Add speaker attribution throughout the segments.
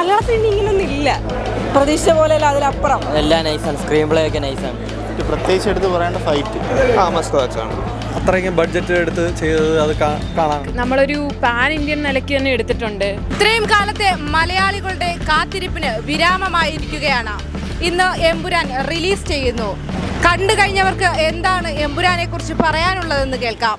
Speaker 1: മലയാളത്തിൽ ഇനി ഇങ്ങനൊന്നും ഇല്ല. പ്രതീക്ഷ പോലെയല്ല അതിലപ്പുറം.
Speaker 2: എല്ലാം നൈസാണ് സ്ക്രീൻ പ്ലേ ഒക്കെ നൈസാണ്
Speaker 3: പ്രത്യേകിച്ച് എടുത്ത് പറയേണ്ട ഫൈറ്റ്
Speaker 4: ആ മസ്റ്റ് വാച്ചാണ്
Speaker 5: അത്രയ്ക്കും ബഡ്ജറ്റ് എടുത്ത് ചെയ്തത് അത് കാണാം.
Speaker 6: നമ്മളൊരു പാൻ ഇന്ത്യൻ നിലയ്ക്ക് തന്നെ എടുത്തിട്ടുണ്ട്.
Speaker 7: ഇത്രയും കാലത്തെ മലയാളികളുടെ കാത്തിരിപ്പിന് വിരാമമായിരിക്കുകയാണ്. ഇന്ന് എമ്പുരാൻ റിലീസ് ചെയ്യുന്നു. കണ്ടു കഴിഞ്ഞവർക്ക് എന്താണ് എമ്പുരാനെ കുറിച്ച് പറയാനുള്ളതെന്ന് കേൾക്കാം.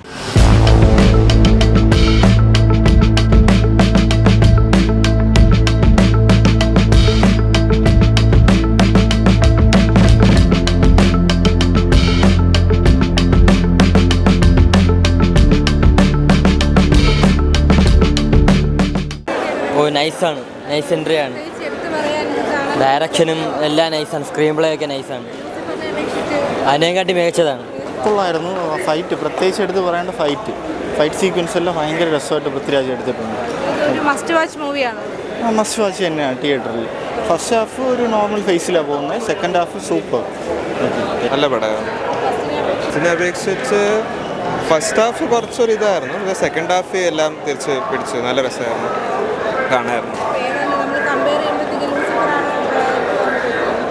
Speaker 2: നൈസാണ് നൈസ് എൻട്രി ആണ്. ഡയറക്ഷനും എല്ലാം നൈസാണ് സ്ക്രീൻ പ്ലേ ഒക്കെ നൈസാണ് അതിനെക്കാട്ടി മികച്ചതാണ്.
Speaker 3: കൊള്ളായിരുന്നു. ഫൈറ്റ് പ്രത്യേകിച്ച് എടുത്ത് പറയേണ്ട ഫൈറ്റ് ഫൈറ്റ് സീക്വൻസ് എല്ലാം ഭയങ്കര രസമായിട്ട് പൃഥ്വിരാജ് എടുത്തിട്ടുണ്ട്.
Speaker 7: ഒരു മസ്റ്റ് വാച്ച് മൂവിയാണ്
Speaker 3: ആ മസ്റ്റ് വാച്ച് തന്നെയാണ് തിയേറ്ററിൽ ഫസ്റ്റ് ഹാഫ് ഒരു നോർമൽ ഫേസിലാണ് പോകുന്നത് സെക്കൻഡ് ഹാഫ് സൂപ്പർ
Speaker 4: നല്ല പടം. ഇതിനെ അപേക്ഷിച്ച് ഫസ്റ്റ് ഹാഫ് കുറച്ചൊരു ഇതായിരുന്നു സെക്കൻഡ് ഹാഫ് എല്ലാം തിരിച്ച് പിടിച്ച് നല്ല രസമായിരുന്നു. കാണായിരുന്നു.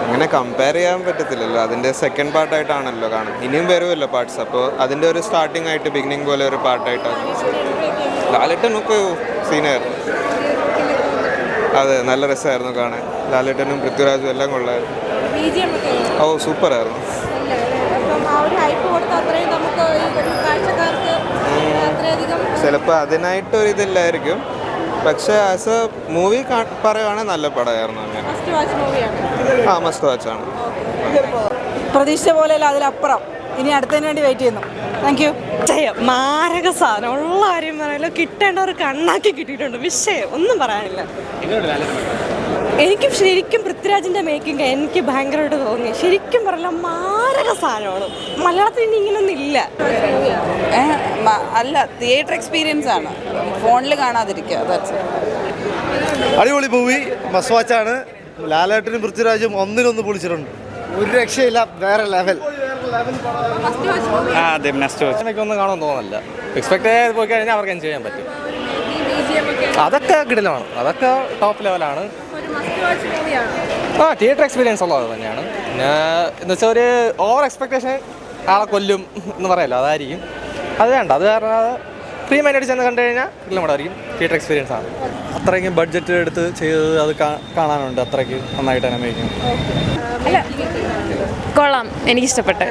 Speaker 4: അങ്ങനെ കമ്പയർ ചെയ്യാൻ പറ്റത്തില്ലല്ലോ. അതിന്റെ സെക്കൻഡ് പാർട്ടായിട്ടാണല്ലോ കാണുന്നത്. ഇനിയും വരുമല്ലോ പാർട്സ് അപ്പോൾ അതിന്റെ ഒരു സ്റ്റാർട്ടിംഗ് ആയിട്ട് ബിഗിനിങ് പോലെ ഒരു പാർട്ടായിട്ടാണ്. ലാലേട്ടനൊക്കെ സീനായിരുന്നു അതെ നല്ല രസമായിരുന്നു കാണാൻ. ലാലേട്ടനും പൃഥ്വിരാജും എല്ലാം കൊള്ളായിരുന്നു. ഓ സൂപ്പറായിരുന്നു ചിലപ്പോൾ അതിനായിട്ടൊരിതില്ലായിരിക്കും പക്ഷേ ആസ് എ മൂവി പറയുവാണെങ്കിൽ നല്ല പടമായിരുന്നു അങ്ങനെ. ആ മസ്റ്റ് വാച്ച് ആണ്.
Speaker 1: പ്രതീക്ഷ പോലെയല്ല അതിലപ്പുറം. ഇനി അടുത്തതിന് വേണ്ടി വെയിറ്റ് ചെയ്യുന്നു. താങ്ക് യു
Speaker 8: ജയം മാരക സാധനം. ഉള്ള കാര്യം കിട്ടേണ്ട കിട്ടേണ്ടവർ കണ്ണാക്കി കിട്ടിയിട്ടുണ്ട്. വിഷയം ഒന്നും പറയാനില്ല. എനിക്ക് ശരിക്കും പൃഥ്വിരാജിന്റെ മേക്കിംഗ് എനിക്ക് ഭയങ്കരമായിട്ട് തോന്നി. ശരിക്കും പറയല മാരക സാധനമാണ്. മലയാളത്തിൽ ഇനി ഇങ്ങനൊന്നും ഇല്ല.
Speaker 1: അല്ല തിയേറ്റർ എക്സ്പീരിയൻസ് ആണ്. ഫോണിൽ കാണാതിരിക്കുക.
Speaker 5: അടിപൊളി മൂവി വാച്ചാണ് ലാലേട്ടനും പൃഥ്വിരാജും ഒന്നിനൊന്ന് പൊളിച്ചിട്ടുണ്ട്. ഒരു രക്ഷയില്ല വേറെ ലെവൽ
Speaker 9: ആ അതെ നെക്സ്റ്റ് വാച്ച് എനിക്ക് ഒന്നും കാണാൻ തോന്നുന്നില്ല. എക്സ്പെക്ട് ചെയ്ത് പോയി കഴിഞ്ഞാൽ അവർക്ക് എൻജോയ് ചെയ്യാൻ പറ്റും. അതൊക്കെ കിടിലമാണ്. അതൊക്കെ ടോപ്പ് ലെവലാണ് ആ തിയേറ്റർ എക്സ്പീരിയൻസ് ഉള്ളത് തന്നെയാണ്. പിന്നെ എന്ന് വെച്ചാൽ ഒരു ഓവർ എക്സ്പെക്ടേഷൻ ആളെ കൊല്ലും എന്ന് പറയല്ലോ അതായിരിക്കും. അത് വേണ്ട. അത് കാരണം ഫ്രീ മൈൻഡ് ചെന്ന് കണ്ടു കഴിഞ്ഞാൽ കിടിലമായിരിക്കും തിയേറ്റർ എക്സ്പീരിയൻസ് ആണ്.
Speaker 5: അത്രയ്ക്കും ബഡ്ജറ്റ് എടുത്ത് ചെയ്തത് അത് കാണാനുണ്ട്. അത്രയ്ക്ക് നന്നായിട്ട് തന്നെ മേക്കിംഗ്
Speaker 6: കൊള്ളാം. എനിക്ക് ഇഷ്ടപ്പെട്ടു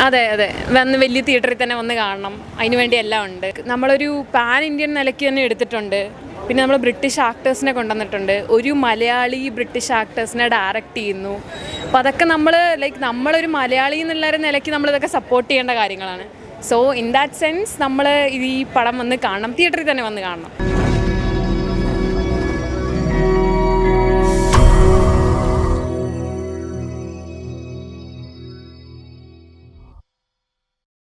Speaker 6: അതെ അതെ. വന്ന് വലിയ തിയേറ്ററിൽ തന്നെ വന്ന് കാണണം. അതിനുവേണ്ടി എല്ലാം ഉണ്ട്. നമ്മളൊരു പാൻ ഇന്ത്യൻ നിലയ്ക്ക് തന്നെ എടുത്തിട്ടുണ്ട്. പിന്നെ നമ്മൾ ബ്രിട്ടീഷ് ആക്ടേഴ്സിനെ കൊണ്ടുവന്നിട്ടുണ്ട്. ഒരു മലയാളി ബ്രിട്ടീഷ് ആക്ടേഴ്സിനെ ഡയറക്റ്റ് ചെയ്യുന്നു. അപ്പോൾ അതൊക്കെ നമ്മൾ ലൈക്ക് നമ്മളൊരു മലയാളി എന്നുള്ള ഒരു നിലയ്ക്ക് നമ്മളിതൊക്കെ സപ്പോർട്ട് ചെയ്യേണ്ട കാര്യങ്ങളാണ്. സോ ഇൻ ദാറ്റ് സെൻസ് നമ്മൾ ഈ പടം വന്ന് കാണണം. തിയേറ്ററിൽ തന്നെ വന്ന് കാണണം.